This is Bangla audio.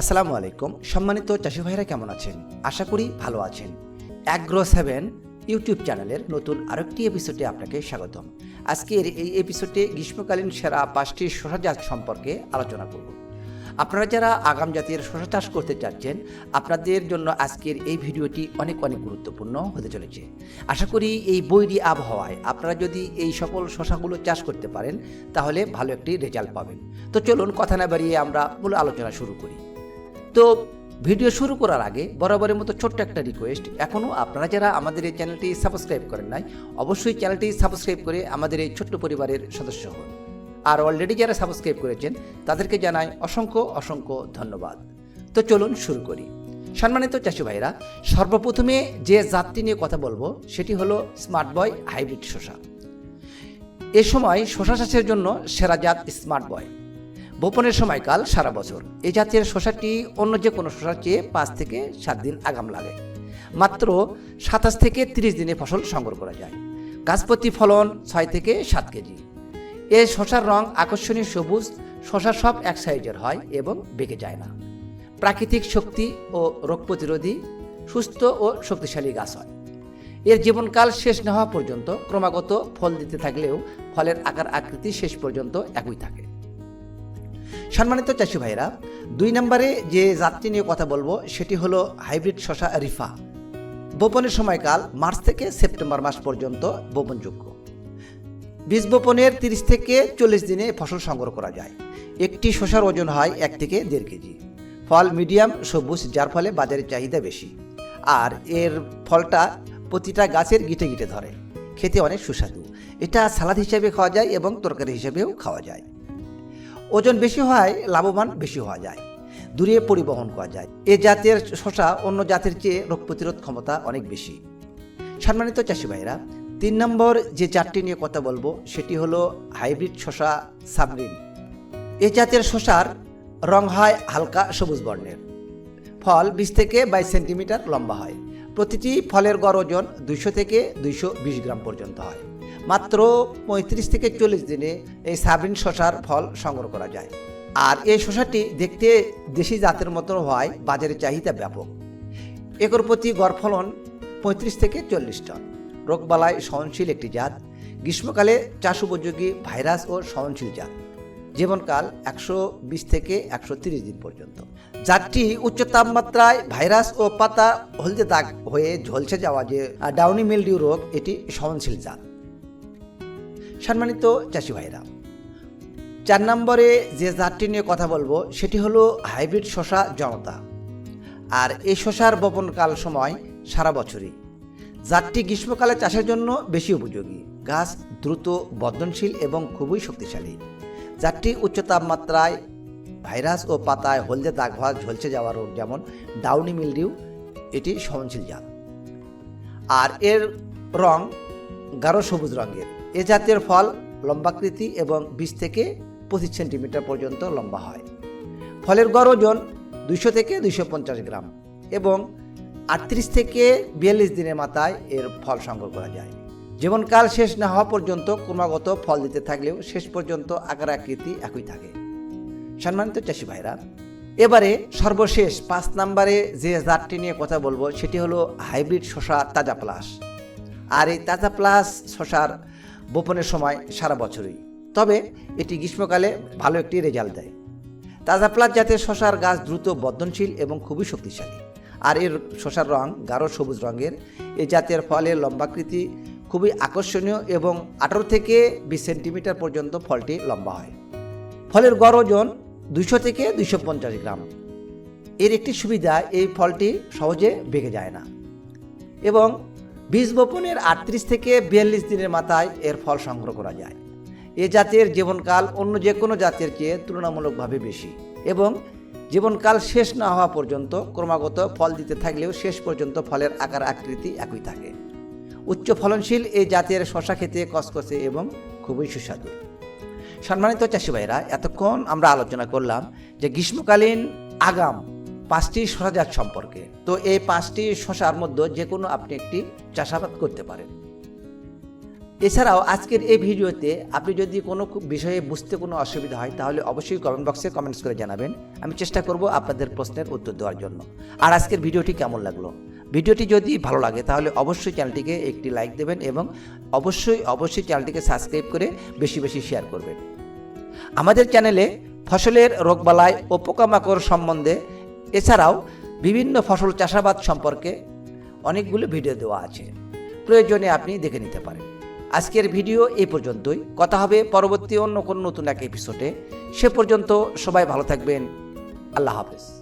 আসসালামু আলাইকুম। সম্মানিত চাষি ভাইরা কেমন আছেন? আশা করি ভালো আছেন। অ্যাগ্রো সেভেন ইউটিউব চ্যানেলের নতুন আরেকটি এপিসোডে আপনাকে স্বাগতম। আজকের এই এপিসোডে গ্রীষ্মকালীন সেরা পাঁচটি শশা জাত সম্পর্কে আলোচনা করব। আপনারা যারা আগাম জাতের শশা চাষ করতে চাচ্ছেন, আপনাদের জন্য আজকের এই ভিডিওটি অনেক অনেক গুরুত্বপূর্ণ হতে চলেছে। আশা করি এই বৈরি আবহাওয়ায় আপনারা যদি এই সকল শশাগুলো চাষ করতে পারেন, তাহলে ভালো একটি রেজাল্ট পাবেন। তো চলুন কথা না বাড়িয়ে আমরা মূল আলোচনা শুরু করি। তো ভিডিও শুরু করার আগে বরাবরের মতো ছোট্ট একটা রিকোয়েস্ট এখনও আপনারা যারা আমাদের এই চ্যানেলটি সাবস্ক্রাইব করেন নাই, অবশ্যই চ্যানেলটি সাবস্ক্রাইব করে আমাদের এই ছোট্ট পরিবারের সদস্য হন। আর অলরেডি যারা সাবস্ক্রাইব করেছেন, তাদেরকে জানাই অসংখ্য অসংখ্য ধন্যবাদ। তো চলুন শুরু করি। সম্মানিত চাষি ভাইরা, সর্বপ্রথমে যে জাতটি নিয়ে কথা বলব, সেটি হলো স্মার্ট বয় হাইব্রিড শসা এ সময় শসা চাষের জন্য সেরা জাত স্মার্ট বয় বপনের সময়কাল সারা বছর। এই জাতের শশাটি অন্য যে কোনো শশার চেয়ে পাঁচ থেকে সাত দিন আগাম লাগে। মাত্র সাতাশ থেকে তিরিশ দিনে ফসল সংগ্রহ করা যায়। গাছপতি ফলন ছয় থেকে সাত কেজি। এই শশার রং আকর্ষণীয় সবুজ শসা সব এক সাইজের হয় এবং বেঁকে যায় না। প্রাকৃতিক শক্তি ও রোগ প্রতিরোধী, সুস্থ ও শক্তিশালী গাছ হয়। এর জীবনকাল শেষ না হওয়া পর্যন্ত ক্রমাগত ফল দিতে থাকলেও ফলের আকার আকৃতি শেষ পর্যন্ত একই থাকে। সম্মানিত চাষি ভাইরা দুই নম্বরে যে জাতটি নিয়ে কথা বলব, সেটি হলো হাইব্রিড শশা রিফা। বপনের সময়কাল মার্চ থেকে সেপ্টেম্বর মাস পর্যন্ত বপনযোগ্য। বীজ বপনের তিরিশ থেকে চল্লিশ দিনে ফসল সংগ্রহ করা যায়। একটি শশার ওজন হয় এক থেকে দেড় কেজি। ফল মিডিয়াম, সবুজ, যার ফলে বাজারে চাহিদা বেশি। আর এর ফলটা প্রতিটা গাছের গিটে গিটে ধরে। খেতে অনেক সুস্বাদু। এটা সালাদ হিসেবে খাওয়া যায় এবং তরকারি হিসেবেও খাওয়া যায়। ওজন বেশি হওয়ায় লাভবান বেশি হওয়া যায়। দূরে পরিবহন করা যায়। এ জাতের শশা অন্য জাতের চেয়ে রোগ প্রতিরোধ ক্ষমতা অনেক বেশি। সম্মানিত চাষি ভাইরা তিন নম্বর যে চারটি নিয়ে কথা বলব, সেটি হলো হাইব্রিড শশা সাবরিন এ জাতের শশার রং হয় হালকা সবুজ বর্ণের। ফল বিশ থেকে বাইশ সেন্টিমিটার লম্বা হয়। প্রতিটি ফলের গড় ওজন দুইশো থেকে দুইশো বিশ গ্রাম পর্যন্ত হয়। মাত্র পঁয়ত্রিশ থেকে চল্লিশ দিনে এই সাবরিন শশার ফল সংগ্রহ করা যায়। আর এই শশাটি দেখতে দেশি জাতের মতো হওয়ায় বাজারে চাহিদা ব্যাপক। একর প্রতি গড় ফলন পঁয়ত্রিশ থেকে চল্লিশ টন। রোগবালায় সহনশীল একটি জাত। গ্রীষ্মকালে চাষ উপযোগী ভাইরাস ও সহনশীল জাত। জীবনকাল একশো বিশ থেকে একশো তিরিশ দিন পর্যন্ত। জাতটি উচ্চ তাপমাত্রায় ভাইরাস ও পাতা হলদে দাগ হয়ে ঝলসে যাওয়া যে ডাউনি মিলডিউ রোগ, এটি সহনশীল জাত সম্মানিত চাষি ভাইরা চার নম্বরে যে জাতটি নিয়ে কথা বলব, সেটি হলো হাইব্রিড শশা জনতা। আর এই শশার বপনকাল সময় সারা বছরই। জাতটি গ্রীষ্মকালে চাষের জন্য বেশি উপযোগী। গাছ দ্রুত বর্ধনশীল এবং খুবই শক্তিশালী। জাতটি উচ্চ তাপমাত্রায় ভাইরাস ও পাতায় হলদে দাগ হওয়া ঝলসে যাওয়া রোগ যেমন ডাউনি মিলডিউ এটি সহনশীল জাত আর এর রং গাঢ় সবুজ রঙের। এ জাতের ফল লম্বাকৃতি এবং বিশ থেকে পঁচিশ সেন্টিমিটার পর্যন্ত লম্বা হয়। ফলের গড় ওজন দুইশো থেকে দুইশো পঞ্চাশ গ্রাম এবং আটত্রিশ থেকে বিয়াল্লিশ দিনের মাথায় এর ফল সংগ্রহ করা যায়। জীবনকাল শেষ না হওয়া পর্যন্ত ক্রমাগত ফল দিতে থাকলেও শেষ পর্যন্ত আকার আকৃতি একই থাকে। সম্মানিত চাষি ভাইরা, এবারে সর্বশেষ পাঁচ নম্বরে যে জাতটি নিয়ে কথা বলব, সেটি হলো হাইব্রিড শশা তাজা প্লাস। আর এই তাজা প্লাস শশার বপনের সময় সারা বছরই। তবে এটি গ্রীষ্মকালে ভালো একটি রেজাল্ট দেয়। তাজা প্লাস জাতের শশার গাছ দ্রুত বর্ধনশীল এবং খুবই শক্তিশালী। আর এর শশার রং গাঢ় সবুজ রঙের। এই জাতের ফলের লম্বাকৃতি খুবই আকর্ষণীয় এবং আঠারো থেকে বিশ সেন্টিমিটার পর্যন্ত ফলটি লম্বা হয়। ফলের গড় ওজন দুইশো থেকে দুইশো পঞ্চাশ গ্রাম। এর একটি সুবিধা, এই ফলটি সহজে বেগে যায় না। এবং বীজ বপনের আটত্রিশ থেকে বিয়াল্লিশ দিনের মাথায় এর ফল সংগ্রহ করা যায়। এ জাতের জীবনকাল অন্য যে কোনো জাতের চেয়ে তুলনামূলকভাবে বেশি এবং জীবনকাল শেষ না হওয়া পর্যন্ত ক্রমাগত ফল দিতে থাকলেও শেষ পর্যন্ত ফলের আকার আকৃতি একই থাকে। উচ্চ ফলনশীল এই জাতের শশা খেতে কসকসে এবং খুবই সুস্বাদু। সম্মানিত চাষি ভাইরা এতক্ষণ আমরা আলোচনা করলাম যে গ্রীষ্মকালীন আগাম পাঁচটি শশা জাত সম্পর্কে। তো এই পাঁচটি শশার মধ্যে যে কোনো আপনি একটি চাষাবাদ করতে পারেন। এছাড়াও আজকের এই ভিডিওতে আপনি যদি কোনো বিষয়ে বুঝতে কোনো অসুবিধা হয়, তাহলে অবশ্যই কমেন্ট বক্সে কমেন্টস করে জানাবেন। আমি চেষ্টা করব আপনাদের প্রশ্নের উত্তর দেওয়ার জন্য। আর আজকের ভিডিওটি কেমন লাগল? ভিডিওটি যদি ভালো লাগে, তাহলে অবশ্যই চ্যানেলটিকে একটি লাইক দেবেন এবং অবশ্যই অবশ্যই চ্যানেলটিকে সাবস্ক্রাইব করে বেশি বেশি শেয়ার করবেন। আমাদের চ্যানেলে ফসলের রোগবালাই ও পোকামাকড় সম্বন্ধে এছাড়াও বিভিন্ন ফসল চাষাবাদ সম্পর্কে অনেকগুলো ভিডিও দেওয়া আছে। প্রয়োজনে আপনি দেখে নিতে পারেন। আজকের ভিডিও এই পর্যন্তই। কথা হবে পরবর্তী অন্য কোনো নতুন এক এপিসোডে সে পর্যন্ত সবাই ভালো থাকবেন। আল্লাহ হাফেজ।